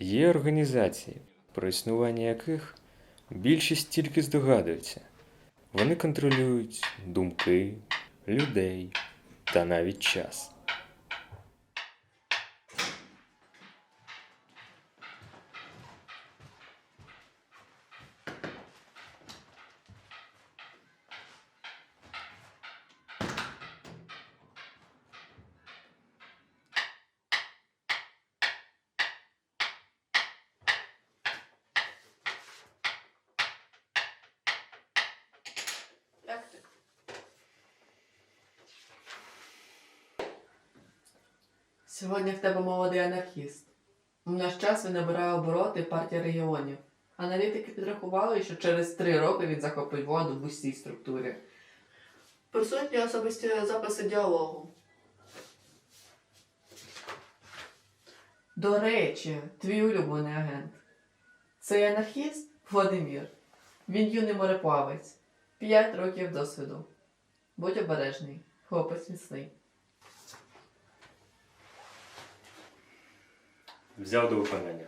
Є організації, про існування яких більшість тільки здогадується. Вони контролюють думки, людей та навіть час. Як ти? Сьогодні в тебе молодий анархіст. У наш час він набирає обороти партії регіонів. Аналітики підрахували, що через три роки він захопить владу в усій структурі. Присутні особисті записи діалогу. До речі, твій улюблений агент. Цей анархіст Владимир. Він юний мореплавець. П'ять років досвіду. Будь обережний, хлопець міцний. Взяв до виконання.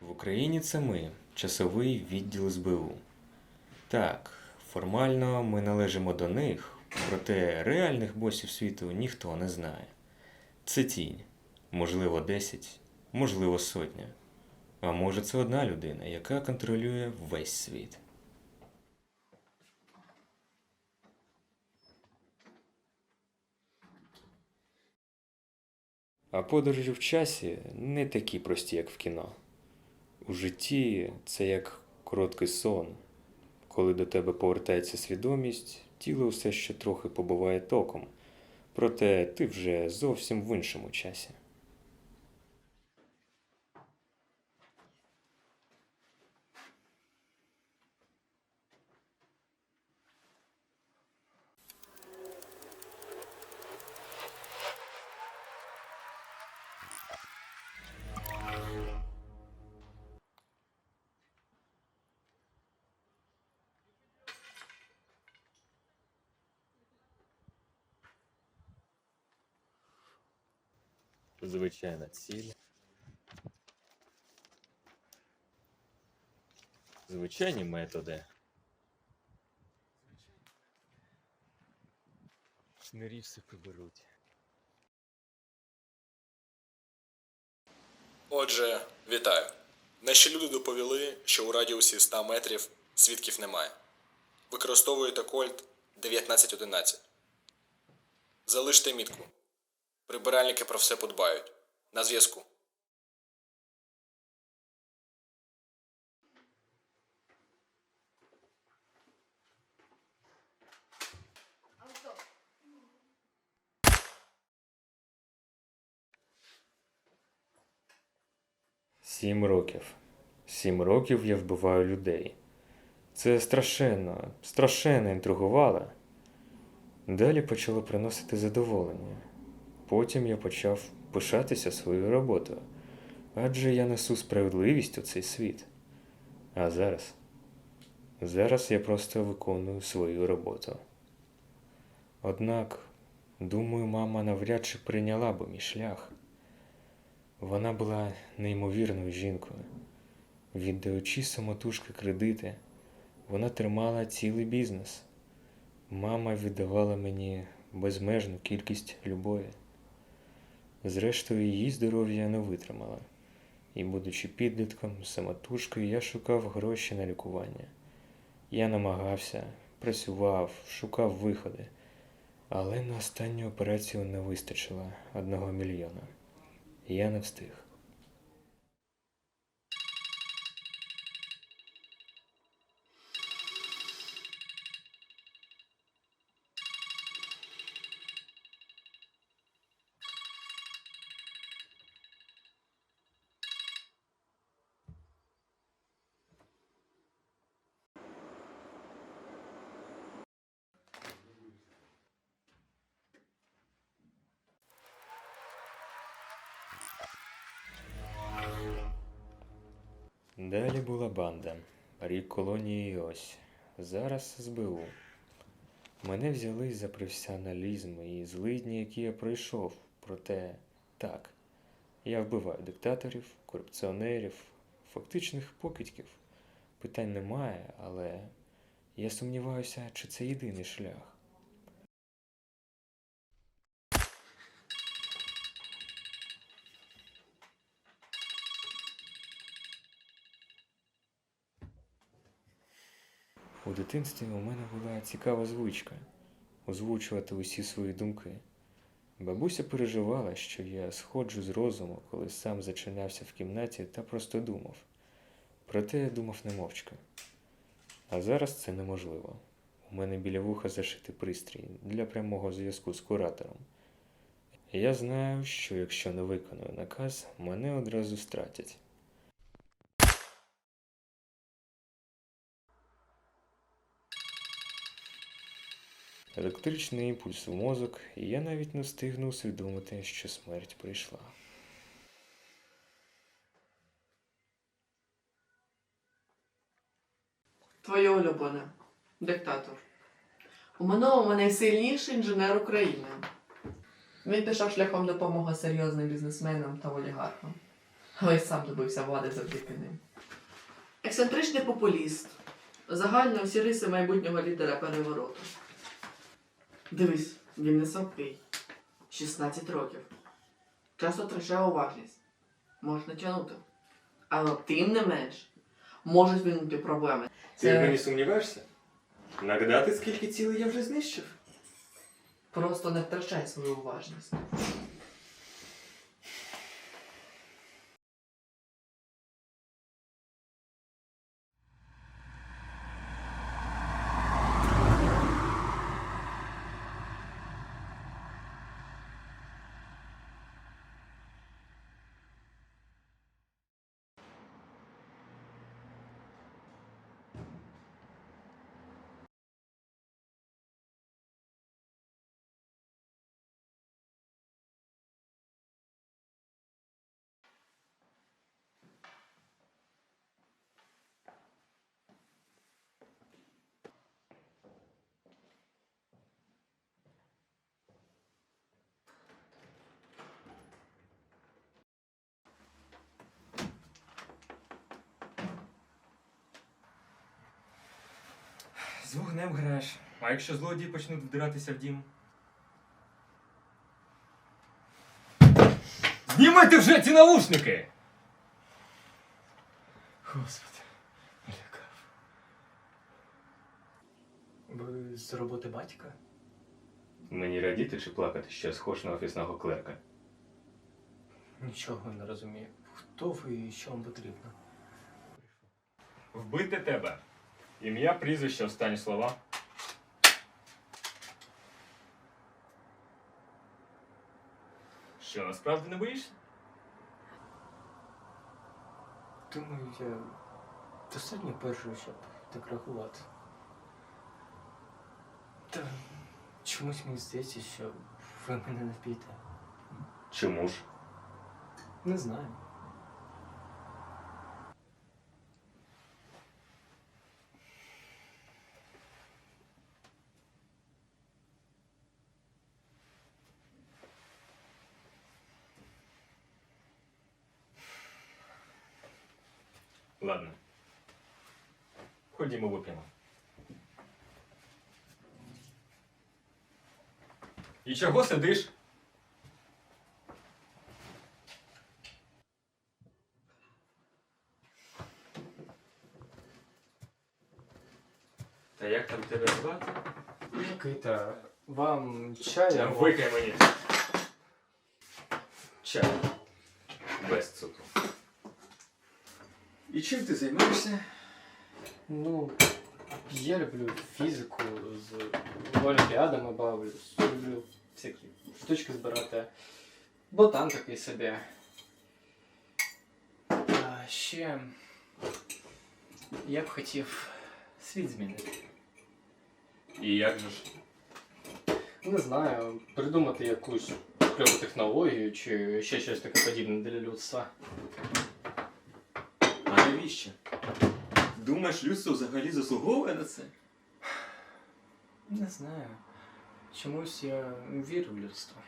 В Україні це ми, часовий відділ СБУ. Так, формально ми належимо до них, проте реальних босів світу ніхто не знає. Це тінь, можливо, 10, можливо, сотня. А може, це одна людина, яка контролює весь світ. А подорожі в часі не такі прості, як в кіно. У житті це як короткий сон. Коли до тебе повертається свідомість, тіло все ще трохи побуває током, проте ти вже зовсім в іншому часі. Звичайна ціль. Звичайні методи. Шнирі все приберуть. Отже, вітаю. Наші люди доповіли, що у радіусі 100 метрів свідків немає. Використовуєте кольт 1911. Залиште мітку. Прибиральники про все подбають. На зв'язку. Сім років. Сім років я вбиваю людей. Це страшенно, страшенно інтригувало. Далі почало приносити задоволення. Потім я почав пишатися своєю роботою, адже я несу справедливість у цей світ. А зараз? Зараз я просто виконую свою роботу. Однак, думаю, мама навряд чи прийняла би мій шлях. Вона була неймовірною жінкою. Віддаючи самотужки кредити, вона тримала цілий бізнес. Мама віддавала мені безмежну кількість любові. Зрештою, її здоров'я не витримало. І, будучи підлітком, самотужкою, я шукав гроші на лікування. Я намагався, працював, шукав виходи, але на останню операцію не вистачило одного мільйона. Я не встиг. Далі була банда. Рік колонії ось. Зараз СБУ. Мене взялись за професіоналізм і злидні, які я пройшов. Проте так, я вбиваю диктаторів, корупціонерів, фактичних покидьків. Питань немає, але я сумніваюся, чи це єдиний шлях. У дитинстві у мене була цікава звичка озвучувати усі свої думки. Бабуся переживала, що я сходжу з розуму, коли сам зачинявся в кімнаті та просто думав. Проте я думав немовчки. А зараз це неможливо. У мене біля вуха зашитий пристрій для прямого зв'язку з куратором. Я знаю, що якщо не виконую наказ, мене одразу стратять. Електричний імпульс в мозок, і я навіть не встигну усвідомити, що смерть прийшла. Твоє улюблене. Диктатор. У минулому найсильніший інженер України. Він пішов шляхом допомоги серйозним бізнесменам та олігархам. Але й сам добився влади завдяки ним. Ексцентричний популіст. Загально всі риси майбутнього лідера перевороту. Дивись, він не слабкий. 16 років. Часто втрачає уважність. Можна тягнути. Але тим не менш, можуть змінити проблеми. Ти в мені сумніваєшся? Нагадати, скільки цілей я вже знищив? Просто не втрачай свою уважність. З вогнем граєш. А якщо злодії почнуть вдиратися в дім? Знімайте вже ці наушники! Господи, лякав. Ви з роботи батька? Мені радіти чи плакати, що я схож на офісного клерка. Нічого не розумію. Хто ви і що вам потрібно? Вбити тебе. Ім'я, прізвище, останні слова. Що, насправді не боїшся? Думаю, я достатньо перший, щоб так рахувати. Та чомусь мені здається, що ви мене не вб'єте. Чому ж? Не знаю. Ладно. Ходімо вип'ємо. І чого сидиш? Та як там тебе звати? Микита, вам чай. Викай мені. Чай. Без цукру. І чим ти займаєшся? Ну, я люблю фізику з олімпіадами бавлюсь. Люблю всякі штучки збирати. Ботан такий собі. А ще я б хотів світ змінити. І як же ж? Не знаю, придумати якусь кльову технологію чи ще щось таке подібне для людства. Навіщо? Думаєш, людство взагалі заслуговує на це? Не знаю. Чомусь я вірю в людство.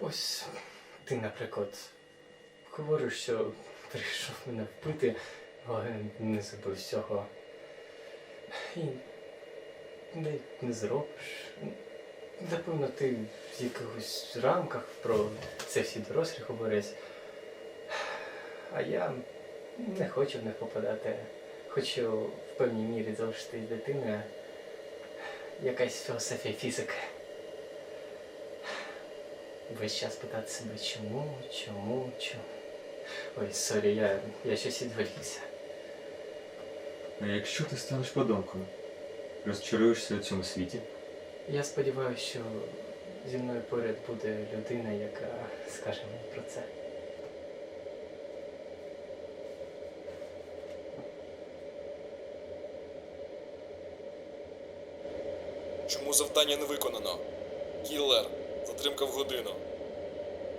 Ось ти, наприклад, говориш, що прийшов мене вбити, але не забив всього. І не, не зробиш. Напевно, ти в якихось рамках про це всі дорослі говорять. А я не хочу в них попадати. Хочу в певній мірі залишити дитиною якась філософія фізики. Весь час питати себе чому, чому, чому. Ой, сорі, я, я щось відволікся. А якщо ти станеш подонкою, розчаруєшся у цьому світі? Я сподіваюся, що зі мною поряд буде людина, яка скаже мені про це. Чому завдання не виконано? Кіллер, затримка в годину.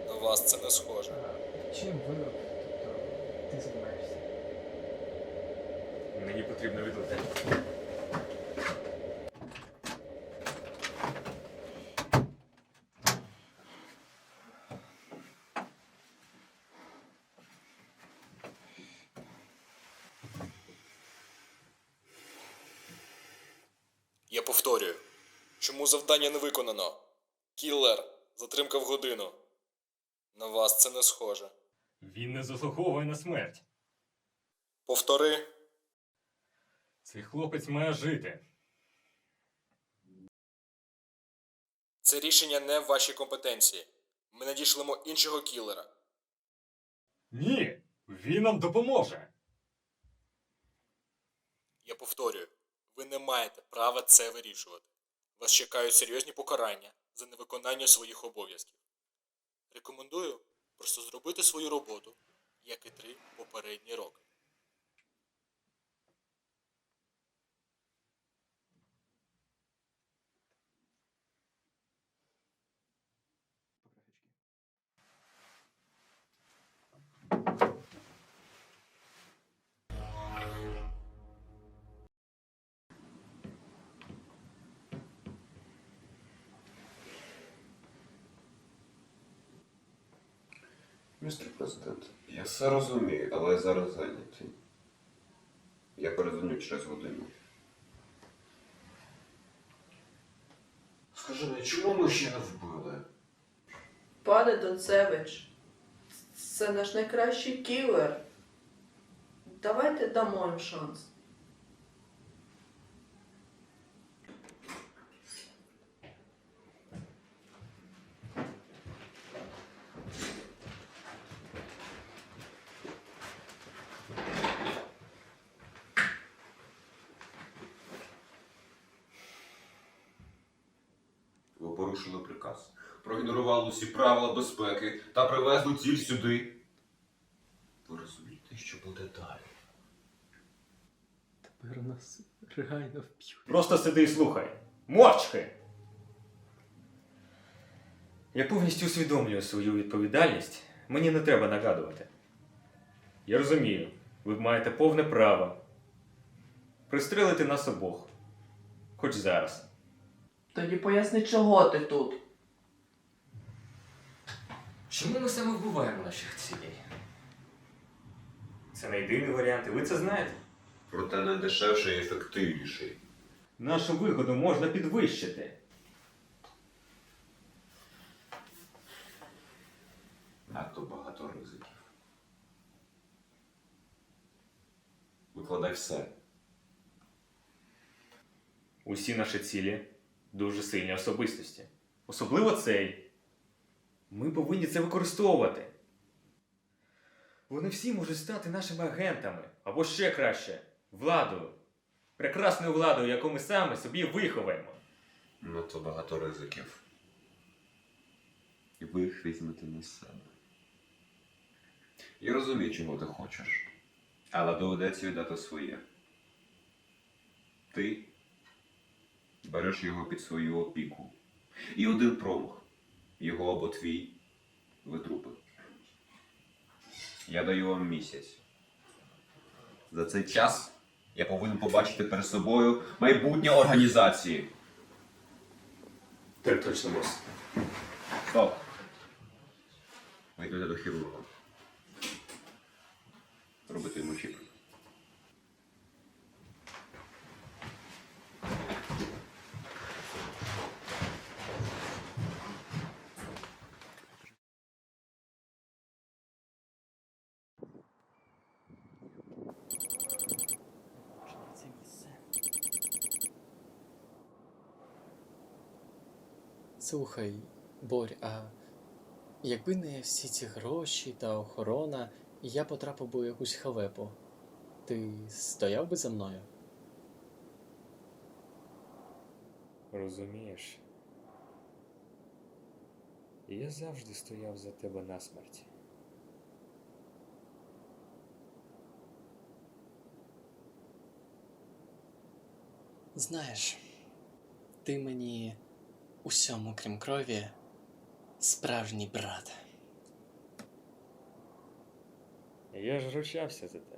На вас це не схоже. А чим вирок, тобто ти займаєшся? Мені потрібно відлетати. Я повторюю. Чому завдання не виконано? Кіллер, затримка в годину. На вас це не схоже. Він не заслуговує на смерть. Повтори. Цей хлопець має жити. Це рішення не в вашій компетенції. Ми надішлемо іншого кілера. Ні, він нам допоможе. Я повторюю, ви не маєте права це вирішувати. Вас чекають серйозні покарання за невиконання своїх обов'язків. Рекомендую просто зробити свою роботу, як і три попередні роки. Містер президент, я все розумію, але я зараз зайнятий. Я передзвоню через годину. Скажи, ну чому ми ще не вбили? Пане Донцевич, це наш найкращий кілер. Давайте дамо їм шанс. Ви порушили приказ. Проігнорували усі правила безпеки та привезли ціль сюди. Ви розумієте, що буде далі? Тепер нас реально вб'ють. Просто сиди і слухай. Мовчки! Я повністю усвідомлюю свою відповідальність. Мені не треба нагадувати. Я розумію, ви маєте повне право пристрелити нас обох. Хоч зараз. Тоді поясни, чого ти тут. Чому ми саме вбиваємо наших цілей? Це не єдиний варіант, і ви це знаєте. Проте найдешевший і ефективніший. Нашу вигоду можна підвищити. Надто багато ризиків. Викладай все. Усі наші цілі дуже сильні особистості. Особливо цей. Ми повинні це використовувати. Вони всі можуть стати нашими агентами, або ще краще, владою. Прекрасною владою, яку ми саме собі виховаємо. Надто багато ризиків. І ви їх візьмете на себе. Я розумію, чого ти хочеш. Але доведеться віддати своє. Ти береш його під свою опіку. І один промах. Його або твій ви трупи. Я даю вам місяць. За цей час я повинен побачити перед собою майбутнє організації. Так точно, бос. Стоп. Ви йдете до хірурга. Робити йому чіп. Слухай, Борь, а якби не всі ці гроші та охорона, я потрапив би у якусь халепу. Ти стояв би за мною? Розумієш? Я завжди стояв за тебе насмерть. Знаєш, ти мені усьому, крім крові, справжній брат. Я ж ручався за тебе.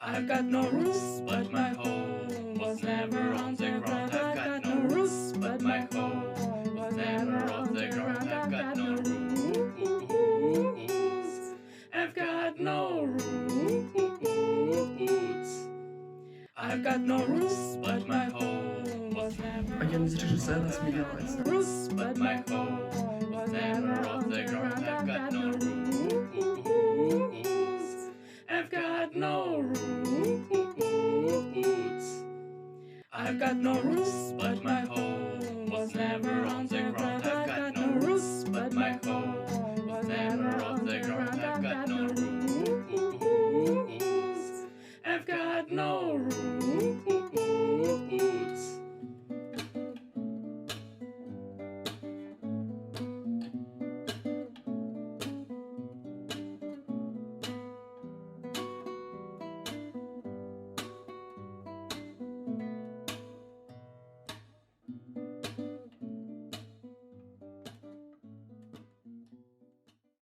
I've got no roots, but my home was never on the ground. I've got no roots, but my home was never on the ground. I've got no roots. I've got no roots. I've got no roots, but my home was never. А я не зрежу це не сміялася. Roots, but my home was never on the ground. I've got no roots. no roots. I've got no roots, but my home was never